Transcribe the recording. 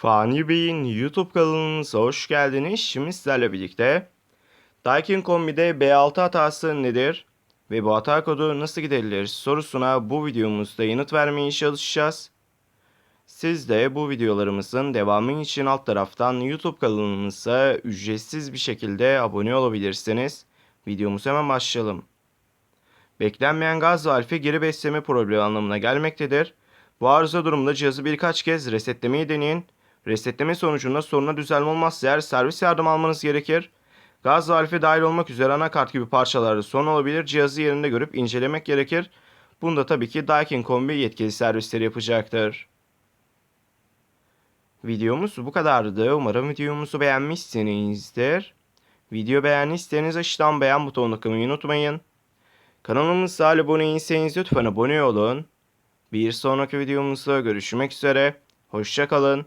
Fani Bey'in YouTube kanalımıza hoş geldiniz. Şimdi sizlerle birlikte Daikin Kombi'de B6 hatası nedir ve bu hata kodu nasıl giderilir sorusuna bu videomuzda yanıt vermeye çalışacağız. Siz de bu videolarımızın devamı için alt taraftan YouTube kanalımıza ücretsiz bir şekilde abone olabilirsiniz. Videomuza hemen başlayalım. Beklenmeyen gaz valfi geri besleme problemi anlamına gelmektedir. Bu arıza durumunda cihazı birkaç kez resetlemeyi deneyin. Resetleme sonucunda soruna düzelme olmazsa eğer servis yardım almanız gerekir. Gaz valfi dahil olmak üzere anakart gibi parçalarda sorun olabilir. Cihazı yerinde görüp incelemek gerekir. Bunu da tabii ki Daikin Kombi yetkili servisleri yapacaktır. Videomuz bu kadardı. Umarım videomuzu beğenmişsinizdir. Video beğendiyseniz aşağıdan beğen butonuna tıklamayı unutmayın. Kanalımıza abone değilseniz lütfen abone olun. Bir sonraki videomuzda görüşmek üzere. Hoşça kalın.